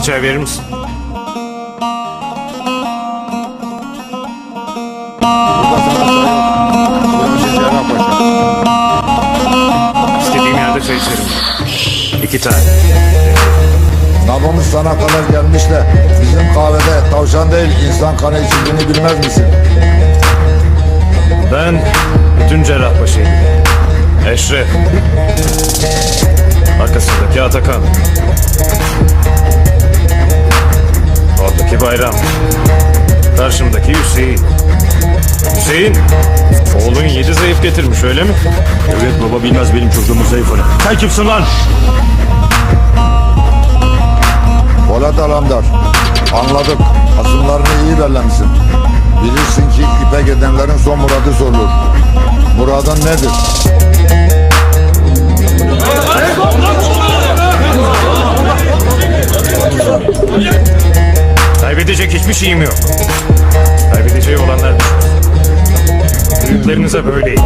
İki çay verir misin? İstediğim yerde çay içerim. İki tane. Nabımız sana kadar gelmiş de bizim kahvede tavşan değil insan kanı içildiğini bilmez misin? Ben bütün Cerrahpaşa'yı bilirim. Eşref. Arkasındaki Atakan. Bayram. Karşımdaki Hüseyin. Hüseyin. Oğlun yedi zayıf getirmiş öyle mi? Evet baba bilmez benim çocuğumun zayıfını. Sen kimsin lan? Polat Alamdar. Anladık. Asımlarını iyi bellemişsin. Bilirsin ki ipek edenlerin son muradı sorulur. Muradın nedir? Kaybedecek hiçbir şeyim yok. Kaybedeceği olanlar düşünsün. Büyüklerinize böyleydi.